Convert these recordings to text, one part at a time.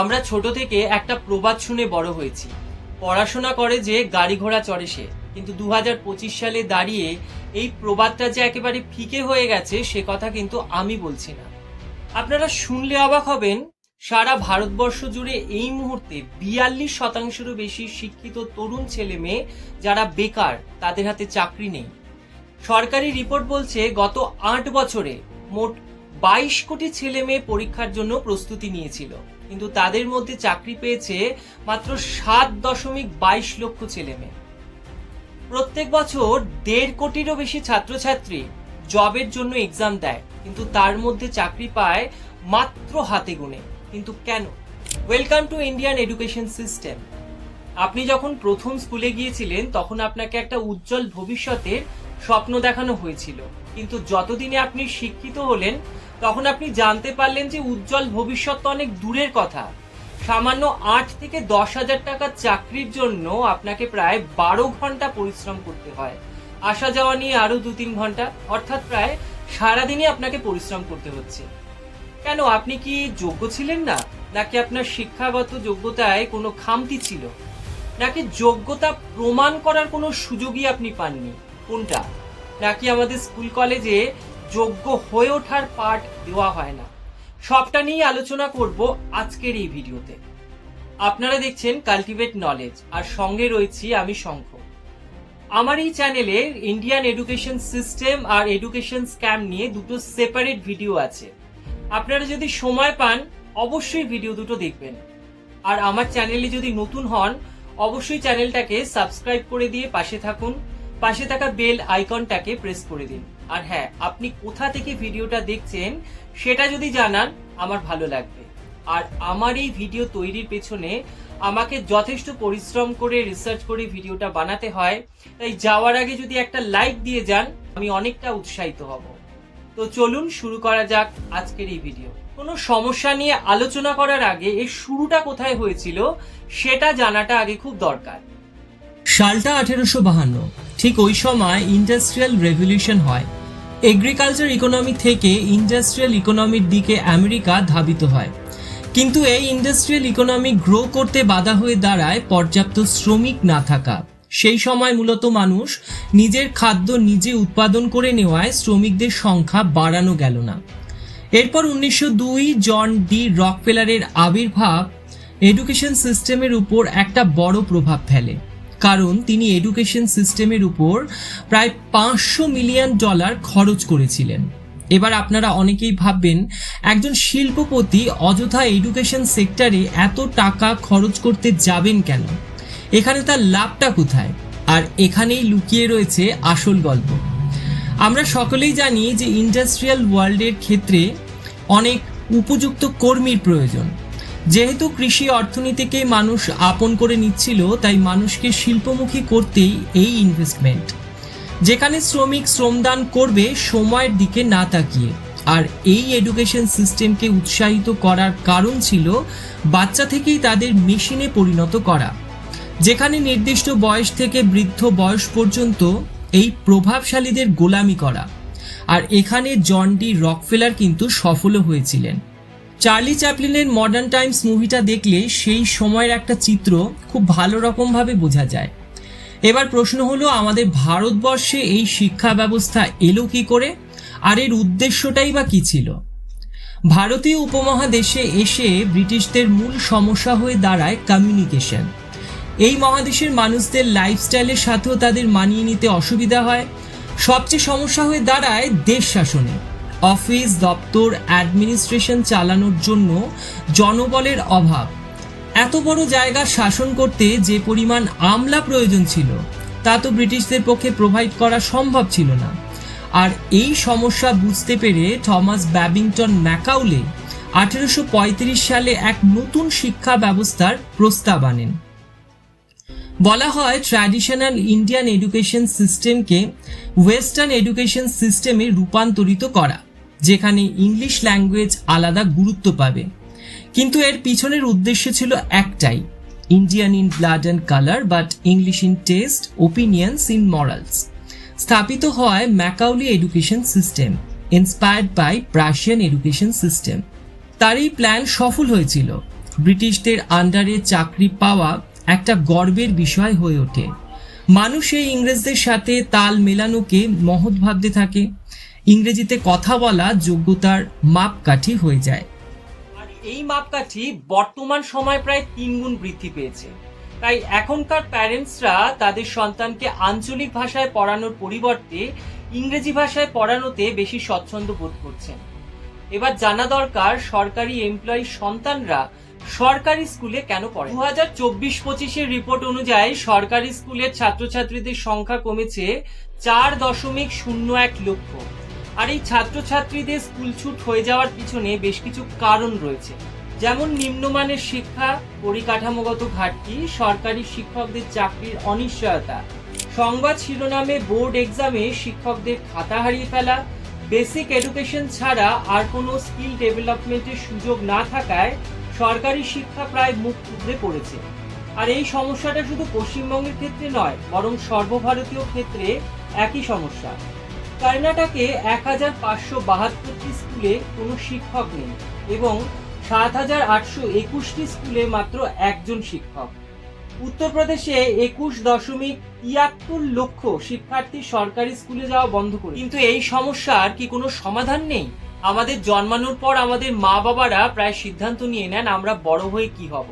আমরা ছোট থেকে একটা প্রবাদ শুনে বড় হয়েছি। পড়াশোনা করে যে গাড়ি ঘোড়া চড়ে সে। কিন্তু দু হাজার পঁচিশ সালে দাঁড়িয়ে এই প্রবাদটা যে একেবারে ফিকে হয়ে গেছে, সে কথা কিন্তু আমি বলছি না। আপনারা শুনলে অবাক হবেন, সারা ভারতবর্ষ জুড়ে এই মুহূর্তে বিয়াল্লিশ শতাংশেরও বেশি শিক্ষিত তরুণ ছেলে মেয়ে যারা বেকার, তাদের হাতে চাকরি নেই। সরকারি রিপোর্ট বলছে গত আট বছরে মোট বাইশ কোটি ছেলে মেয়ে পরীক্ষার জন্য প্রস্তুতি নিয়েছিল। কিন্তু তাদের মধ্যে চাকরি পেয়েছে মাত্র সাত দশমিক বাইশ লক্ষ ছেলে মেয়ে প্রত্যেক বছর দেড় কোটিরও বেশি ছাত্রছাত্রী জবের জন্য এক্সাম দেয়, কিন্তু তার মধ্যে চাকরি পায় মাত্র হাতে গুনে। কিন্তু কেন? Welcome to Indian education system আপনি যখন প্রথম স্কুলে গিয়েছিলেন, তখন আপনাকে একটা উজ্জ্বল ভবিষ্যতের স্বপ্ন দেখানো হয়েছিল। কিন্তু যতদিনে আপনি শিক্ষিত হলেন তখন আপনি জানতে পারলেন যে উজ্জ্বল ভবিষ্যৎ তো অনেক দূরের কথা। সামান্য আট থেকে দশ হাজার টাকার চাকরির জন্য আপনাকে প্রায় বারো ঘণ্টা পরিশ্রম করতে হয়। আসা যাওয়া নিয়ে আরও দু তিন ঘণ্টা, অর্থাৎ প্রায় সারাদিনই আপনাকে পরিশ্রম করতে হচ্ছে। কেন, আপনি কি যোগ্য ছিলেন না? নাকি আপনার শিক্ষাগত যোগ্যতায় কোনো খামতি ছিল? নাকি যোগ্যতা প্রমাণ করার কোনো সুযোগই আপনি পাননি? কোনটা? নাকি আমাদের স্কুল কলেজে যোগ্য হয়ে ওঠার পাঠ দেওয়া হয় না। সবটা নিয়ে আলোচনা করব আজকের এই ভিডিওতে। আপনারা দেখছেন কাল্টিভেট নলেজ আর সঙ্গে রয়েছি আমি শঙ্খ। আমার এই চ্যানেলে ইন্ডিয়ান এডুকেশন সিস্টেম আর এডুকেশন স্ক্যাম নিয়ে দুটো সেপারেট ভিডিও আছে। আপনারা যদি সময় পান, অবশ্যই ভিডিও দুটো দেখবেন। আর আমার চ্যানেলে যদি নতুন হন, অবশ্যই চ্যানেলটাকে সাবস্ক্রাইব করে দিয়ে পাশে থাকুন। পাশে থাকা বেল আইকনটাকে প্রেস করে দিন। আর হ্যাঁ আপনি কোথা থেকে ভিডিওটা দেখছেন সেটা যদি জানান, আমার ভালো লাগবে। আর আমার এই ভিডিও তৈরির পেছনে আমাকে যথেষ্ট পরিশ্রম করে রিসার্চ করে ভিডিওটা বানাতে হয়। তাই যাওয়ার আগে যদি একটা লাইক দিয়ে যান, আমি অনেকটা উৎসাহিত হব। তো চলুন শুরু করা যাক আজকের এই ভিডিও কোনো সমস্যা নিয়ে আলোচনা করার আগে এর শুরুটা কোথায় হয়েছিল, সেটা জানাটা আগে খুব দরকার। সালটা আঠেরোশো বাহান্ন। ঠিক ওই সময় ইন্ডাস্ট্রিয়াল রেভলিউশন হয়। এগ্রিকালচার ইকোনমি থেকে ইন্ডাস্ট্রিয়াল ইকোনমির দিকে আমেরিকা ধাবিত হয়। কিন্তু এই ইন্ডাস্ট্রিয়াল ইকোনমি গ্রো করতে বাধা হয়ে দাঁড়ায় পর্যাপ্ত শ্রমিক না থাকা। সেই সময় মূলত মানুষ নিজের খাদ্য নিজে উৎপাদন করে নেওয়ায় শ্রমিকদের সংখ্যা বাড়ানো গেল না। এরপর উনিশশো দুই জন ডি রকফেলারের আবির্ভাব এডুকেশন সিস্টেমের উপর একটা বড় প্রভাব ফেলে। কারণ তিনি এডুকেশন সিস্টেমের উপর প্রায় পাঁচশো মিলিয়ন ডলার খরচ করেছিলেন। এবার আপনারা অনেকেই ভাববেন, একজন শিল্পপতি অযথা এডুকেশন সেক্টরে এত টাকা খরচ করতে যাবেন কেন? এখানে তার লাভটা কোথায়? আর এখানেই লুকিয়ে রয়েছে আসল গল্প। আমরা সকলেই জানি যে ইন্ডাস্ট্রিয়াল ওয়ার্ল্ডের ক্ষেত্রে অনেক উপযুক্ত কর্মীর প্রয়োজন। যেহেতু কৃষি অর্থনীতিকে মানুষ আপন করে নিচ্ছিল, তাই মানুষকে শিল্পমুখী করতেই এই ইনভেস্টমেন্ট যেখানে শ্রমিক শ্রমদান করবে, সময়ের দিকে না তাকিয়ে। আর এই এডুকেশন সিস্টেমকে উৎসাহিত করার কারণ ছিল বাচ্চা থেকেই তাদের মেশিনে পরিণত করা। যেখানে নির্দিষ্ট বয়স থেকে বৃদ্ধ বয়স পর্যন্ত এই প্রভাবশালীদের গোলামি করা। আর এখানে জন ডি রকফেলার কিন্তু সফলও হয়েছিলেন। চার্লি চ্যাপলিনের মডার্ন টাইমস মুভিটা দেখলে সেই সময়ের একটা চিত্র খুব ভালো রকমভাবে বোঝা যায়। এবার প্রশ্ন হলো, আমাদের ভারতবর্ষে এই শিক্ষা ব্যবস্থা এলো কি করে? আর এর উদ্দেশ্যটাই বা কি ছিল? ভারতীয় উপমহাদেশে এসে ব্রিটিশদের মূল সমস্যা হয়ে দাঁড়ায় কমিউনিকেশন এই মহাদেশের মানুষদের লাইফস্টাইলের সাথেও তাদের মানিয়ে নিতে অসুবিধা হয়। সবচেয়ে সমস্যা হয়ে দাঁড়ায় দেশ শাসনে। অফিস দপ্তর অ্যাডমিনিস্ট্রেশন চালানোর জন্য জনবলের অভাব। এত বড় জায়গা শাসন করতে যে পরিমাণ আমলা প্রয়োজন ছিল, তা তো ব্রিটিশদের পক্ষে প্রোভাইড করা সম্ভব ছিল না। আর এই সমস্যা বুঝতে পেরে থমাস ব্যাবিংটন ম্যাকাউলে আঠেরোশো পঁয়ত্রিশ সালে এক নতুন শিক্ষা ব্যবস্থার প্রস্তাব আনেন। বলা হয়, ট্র্যাডিশনাল ইন্ডিয়ান এডুকেশন সিস্টেমকে ওয়েস্টার্ন এডুকেশন সিস্টেমে রূপান্তরিত করা। যেখানে ইংলিশ ল্যাঙ্গুয়েজ আলাদা গুরুত্ব পাবে। কিন্তু এর পিছনের উদ্দেশ্য ছিল একটাই Indian in blood and colour but English in taste opinions in morals স্থাপিত হয় Macaulay education system inspired by Prussian education system তার এই প্ল্যান সফল হয়েছিল। ব্রিটিশদের আন্ডারে চাকরি পাওয়া একটা গর্বের বিষয় হয়ে ওঠে। মানুষ এই ইংরেজদের সাথে তাল মেলানোকে মহৎ ভাবতে থাকে। ইংরেজিতে কথা বলা যোগ্যতার মাপকাঠি হয়ে যায়। আর এই মাপকাঠি বর্তমান সময় প্রায় তিন গুণ বৃদ্ধি পেয়েছে। তাই এখনকার প্যারেন্টসরা তাদের সন্তানকে আঞ্চলিক ভাষায় পড়ানোর পরিবর্তে ইংরেজি ভাষায় পড়ানোতে বেশি স্বচ্ছন্দ বোধ করছেন। এবার জানা দরকার, সরকারি এমপ্লয়ি সন্তানরা সরকারি স্কুলে কেন পড়ে? দু হাজার চব্বিশ পঁচিশের রিপোর্ট অনুযায়ী সরকারি স্কুলের ছাত্রছাত্রীদের সংখ্যা কমেছে চার দশমিক শূন্য এক লক্ষ। আর এই ছাত্রছাত্রীদের স্কুল ছুট হয়ে যাওয়ার পিছনে বেশ কিছু কারণ রয়েছে। যেমন নিম্নমানের শিক্ষা, পরিকাঠামোগত ঘাটতি, সরকারি শিক্ষকদের চাকরির অনিশ্চয়তা, সংবাদ শিরোনামে বোর্ড এক্সামে শিক্ষকদের খাতা হারিয়ে ফেলা, বেসিক এডুকেশন ছাড়া আর কোনো স্কিল ডেভেলপমেন্টের সুযোগ না থাকায় সরকারি শিক্ষা প্রায় মুখ থুবড়ে পড়েছে। আর এই সমস্যাটা শুধু পশ্চিমবঙ্গের ক্ষেত্রে নয়, বরং সর্বভারতীয় ক্ষেত্রে একই সমস্যা। কর্ণাটকে এক হাজার পাঁচশো বাহাত্তরটি স্কুলে কোনো শিক্ষক নেই এবং সাত হাজার আটশো একুশটি স্কুলে মাত্র একজন শিক্ষক। উত্তরপ্রদেশে একুশ দশমিক তিয়াত্তর লক্ষ শিক্ষার্থী সরকারি স্কুলে যাওয়া বন্ধ করে কিন্তু এই সমস্যার কি কোনো সমাধান নেই? আমাদের জন্মানোর পর আমাদের মা বাবারা প্রায় সিদ্ধান্ত নিয়ে নেন আমরা বড় হয়ে কি হব।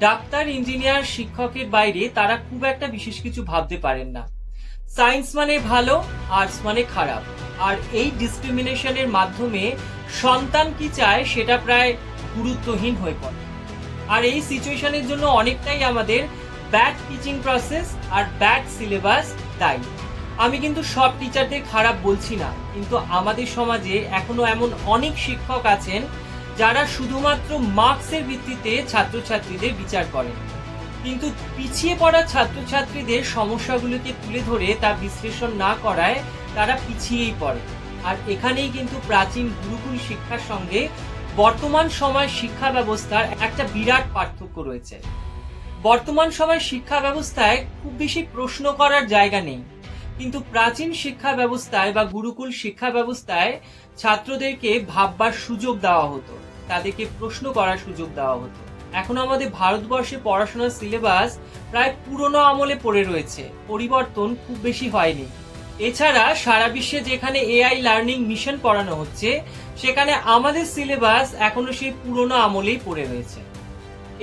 ডাক্তার, ইঞ্জিনিয়ার, শিক্ষকের বাইরে তারা খুব একটা বিশেষ কিছু ভাবতে পারেন না। সায়েন্স মানে ভালো, আর্টস মানে খারাপ। আর এই ডিসক্রিমিনেশনের মাধ্যমে সন্তান কি চায় সেটা প্রায় গুরুত্বহীন হয়ে পড়ে। আর এই সিচুয়েশনের জন্য অনেকটাই আমাদের ব্যাড টিচিং প্রসেস আর ব্যাড সিলেবাস দায়ী। আমি কিন্তু সব টিচারদের খারাপ বলছি না, কিন্তু আমাদের সমাজে এখনও এমন অনেক শিক্ষক আছেন যারা শুধুমাত্র মার্কসের ভিত্তিতে ছাত্রছাত্রীদের বিচার করেন। কিন্তু পিছিয়ে পড়া ছাত্রছাত্রীদের সমস্যাগুলোকে তুলে ধরে তা বিশ্লেষণ না করায় তারা পিছিয়েই পড়ে। আর এখানেই কিন্তু প্রাচীন গুরুকুল শিক্ষার সঙ্গে বর্তমান সময় শিক্ষা ব্যবস্থার একটা বিরাট পার্থক্য রয়েছে। বর্তমান সময় শিক্ষা ব্যবস্থায় খুব বেশি প্রশ্ন করার জায়গা নেই। কিন্তু প্রাচীন শিক্ষা ব্যবস্থায় বা গুরুকুল শিক্ষা ব্যবস্থায় ছাত্রদেরকে ভাববার সুযোগ দেওয়া হতো। তাদেরকে প্রশ্ন করার সুযোগ দেওয়া হতো। এখন আমাদের ভারতবর্ষে পড়াশোনার সিলেবাস প্রায় পুরনো আমলে পড়ে রয়েছে। পরিবর্তন খুব বেশি হয়নি। এছাড়া সারা বিশ্বে যেখানে এআই লার্নিং মিশন পড়ানো হচ্ছে, সেখানে আমাদের সিলেবাস এখনও সেই পুরনো আমলেই পড়ে রয়েছে।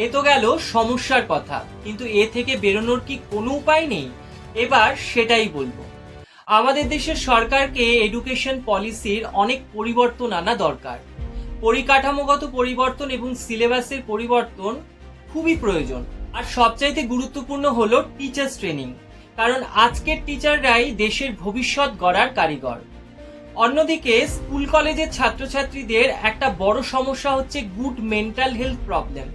এ তো গেল সমস্যার কথা, কিন্তু এ থেকে বেরোনোর কি কোনো উপায় নেই? এবার সেটাই বলব। আমাদের দেশের সরকারকে এডুকেশন পলিসির অনেক পরিবর্তন আনা দরকার। পরিকাঠামোগত পরিবর্তন এবং সিলেবাসের পরিবর্তন খুবই প্রয়োজন। আর সবচাইতে গুরুত্বপূর্ণ হলো টিচার্স ট্রেনিং কারণ আজকের টিচাররাই দেশের ভবিষ্যৎ গড়ার কারিগর। অন্যদিকে, স্কুল কলেজের ছাত্রছাত্রীদের একটা বড় সমস্যা হচ্ছে গুড মেন্টাল হেলথ প্রবলেম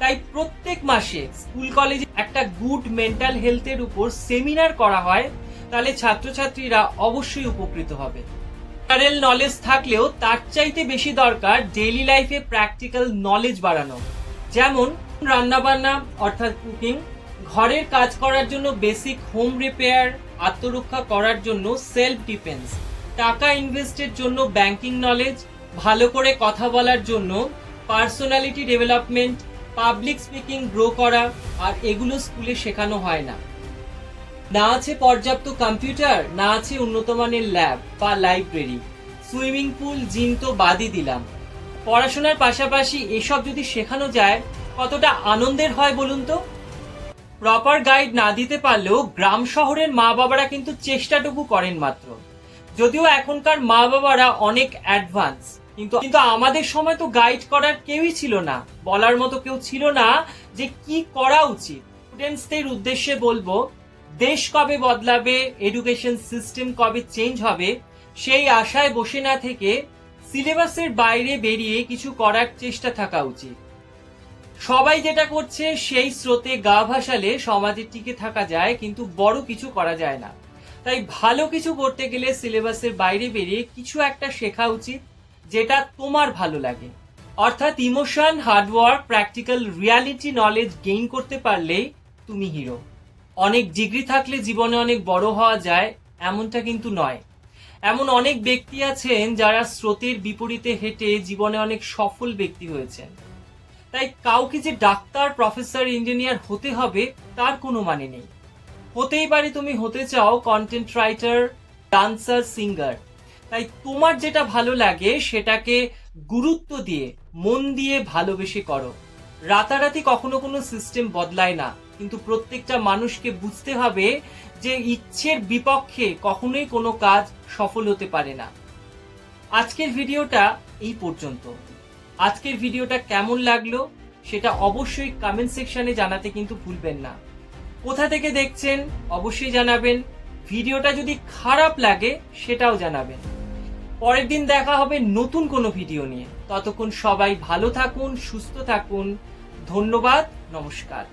তাই প্রত্যেক মাসে স্কুল কলেজে একটা গুড মেন্টাল হেলথের উপর সেমিনার করা হয়, তাহলে ছাত্রছাত্রীরা অবশ্যই উপকৃত হবে। জেনারেল নলেজ থাকলেও তার চাইতে বেশি দরকার ডেইলি লাইফে প্র্যাকটিক্যাল নলেজ বাড়ানো। যেমন রান্নাবান্না, অর্থাৎ কুকিং ঘরের কাজ করার জন্য বেসিক হোম রিপেয়ার আত্মরক্ষা করার জন্য সেলফ ডিফেন্স টাকা ইনভেস্টের জন্য ব্যাংকিং নলেজ ভালো করে কথা বলার জন্য personality development public speaking grow করা, আর এগুলো স্কুলে শেখানো হয় না। না আছে পর্যাপ্ত কম্পিউটার, না আছে উন্নত মানের ল্যাব বা লাইব্রেরি। সুইমিং পুল, জিম তো বাদই দিলাম। পড়াশোনার পাশাপাশি এসব যদি শেখানো যায়, কতটা আনন্দের হয় বলুন তো? প্রপার গাইড না দিতে পারলেও গ্রাম শহরের মা বাবারা কিন্তু চেষ্টাটুকু করেন মাত্র। যদিও এখনকার মা বাবারা অনেক অ্যাডভান্স, কিন্তু কিন্তু আমাদের সময় তো গাইড করার কেউই ছিল না। বলার মতো কেউ ছিল না যে কি করা উচিত। স্টুডেন্টসদের উদ্দেশ্যে বলব দেশ কবে বদলাবে এডুকেশন সিস্টেম কবে চেঞ্জ হবে, সেই আশায় বসে না থেকে সিলেবাসের বাইরে বেরিয়ে কিছু করার চেষ্টা থাকা উচিত। সবাই যেটা করছে, সেই স্রোতে গা ভাসালে সমাজে টিকে থাকা যায়, কিন্তু বড় কিছু করা যায় না। তাই ভালো কিছু করতে গেলে সিলেবাসের বাইরে বেরিয়ে কিছু একটা শেখা উচিত, যেটা তোমার ভালো লাগে। অর্থাৎ emotion hard work practical reality knowledge gain করতে পারলেই তুমি হিরো অনেক ডিগ্রি থাকলে জীবনে অনেক বড় হওয়া যায়, এমনটা কিন্তু নয়। এমন অনেক ব্যক্তি আছেন যারা স্রোতের বিপরীতে হেঁটে জীবনে অনেক সফল ব্যক্তি হয়েছেন। তাই কাউকে যে ডাক্তার, প্রফেসর, ইঞ্জিনিয়ার হতে হবে, তার কোনো মানে নেই। হতেই পারে তুমি হতে চাও কন্টেন্ট রাইটার ডান্সার সিঙ্গার তাই তোমার যেটা ভালো লাগে, সেটাকে গুরুত্ব দিয়ে, মন দিয়ে ভালোবেসে করো। রাতারাতি কখনো কোনো সিস্টেম বদলায় না। কিন্তু প্রত্যেকটা মানুষকে বুঝতে হবে যে ইচ্ছের বিপক্ষে কখনোই কোনো কাজ সফল হতে পারে না। আজকের ভিডিওটা এই পর্যন্ত। আজকের ভিডিওটা কেমন লাগল সেটা অবশ্যই কমেন্ট সেকশনে জানাতে কিন্তু ভুলবেন না। কোথা থেকে দেখছেন অবশ্যই জানাবেন। ভিডিওটা যদি খারাপ লাগে সেটাও জানাবেন। পরের দিন দেখা হবে নতুন কোনো ভিডিও নিয়ে। ততক্ষণ সবাই ভালো থাকুন, সুস্থ থাকুন। ধন্যবাদ, নমস্কার।